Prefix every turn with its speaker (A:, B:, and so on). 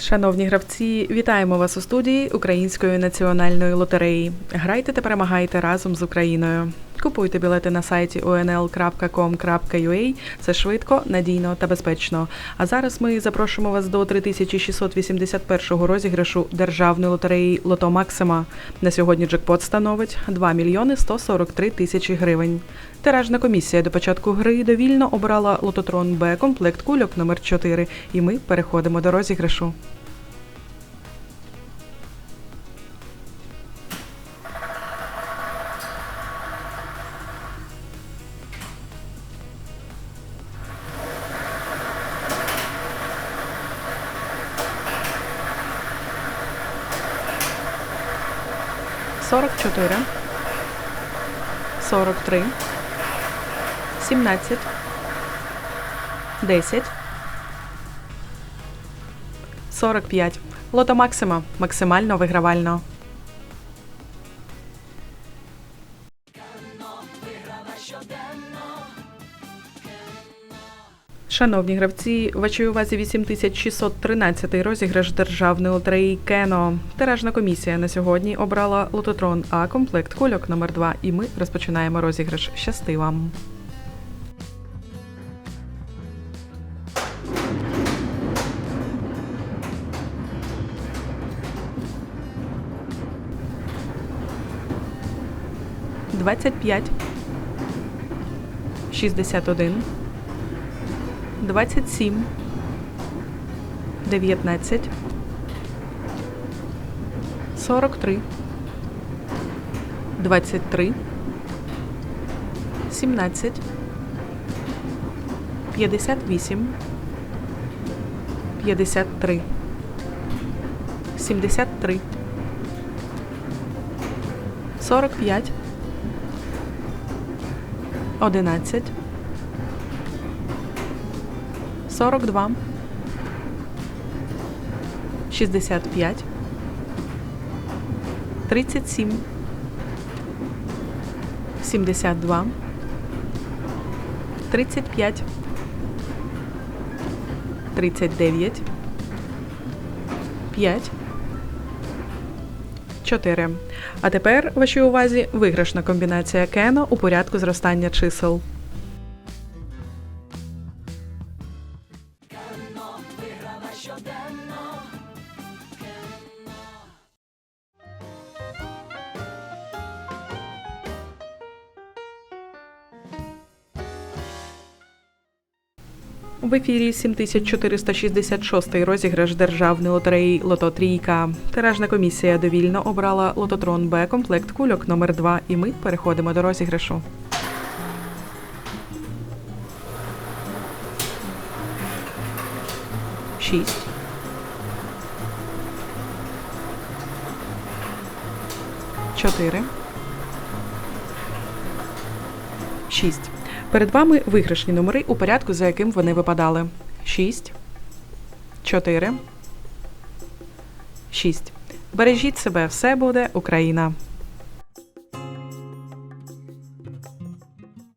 A: Шановні гравці, вітаємо вас у студії Української національної лотереї. Грайте та перемагайте разом з Україною. Купуйте білети на сайті onl.com.ua. Це швидко, надійно та безпечно. А зараз ми запрошуємо вас до 3681 розіграшу державної лотереї Лото Максима. На сьогодні джекпот становить 2 мільйони 143 тисячі гривень. Тиражна комісія до початку гри довільно обрала лототрон Б комплект кульок номер 4 і ми переходимо до розіграшу. Сорок чотири, сорок три, сімнадцять, десять, сорок п'ять. Лото Максима максимально вигравально. Шановні гравці, вашій увазі 8613 розіграш державної лотереї Кено. Тиражна комісія на сьогодні обрала лототрон А комплект кульок номер 2 і ми розпочинаємо розіграш. Щасти вам! Двадцять п'ять, шістдесят один, двадцять сім, дев'ятнадцять, сорок три, двадцять три, сімнадцять, п'ятдесят вісім, п'ятдесят три, сімдесят три, сорок п'ять. 11 42 65 37 72 35 39 5 4. А тепер вашій увазі виграшна комбінація Кено у порядку зростання чисел. В ефірі 7466 розіграш державної лотереї Лото Трійка. Тиражна комісія довільно обрала лототрон Б комплект кульок номер 2 і ми переходимо до розіграшу. Шість. Чотири. Шість. Перед вами виграшні номери у порядку, за яким вони випадали. 6, 4, 6. Бережіть себе, все буде Україна!